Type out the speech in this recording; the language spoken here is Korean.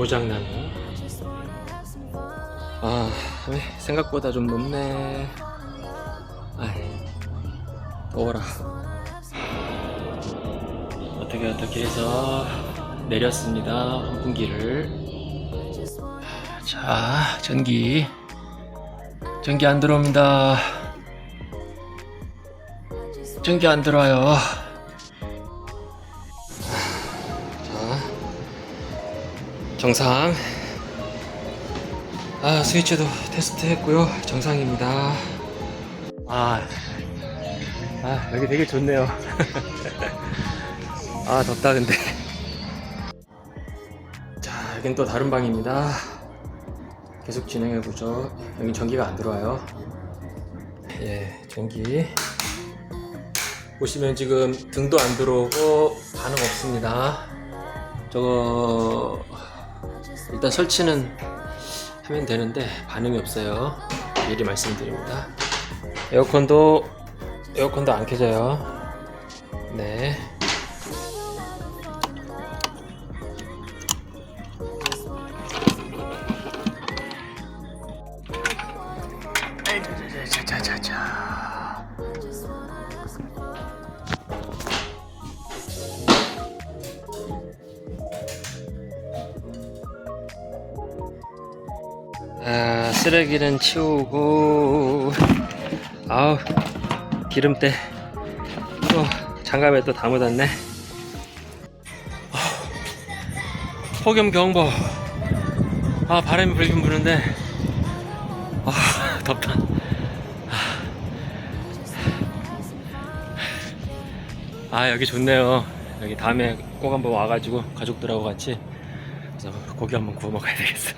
고장나는 아 생각보다 좀 높네. 아이 더워라. 어떻게 어떻게 해서 내렸습니다 환풍기를? 자 전기. 전기 안 들어옵니다. 전기 안 들어와요 정상. 아 스위치도 테스트 했고요. 정상입니다. 아, 아 여기 되게 좋네요. 아 덥다 근데. 자 여긴 또 다른 방입니다. 계속 진행해 보죠. 여긴 전기가 안 들어와요. 예 전기. 보시면 지금 등도 안 들어오고 반응 없습니다. 저거 일단 설치는 하면 되는데 반응이 없어요. 미리 말씀드립니다. 에어컨도 에어컨도 안 켜져요. 네. 자자자자 아, 쓰레기는 치우고. 아우 기름때. 또 장갑에 또 다 묻었네. 아, 폭염 경보. 아 바람이 불긴 부는데. 아 덥다. 아 여기 좋네요. 여기 다음에 꼭 한번 와가지고 가족들하고 같이. 고기 한번 구워 먹어야 되겠어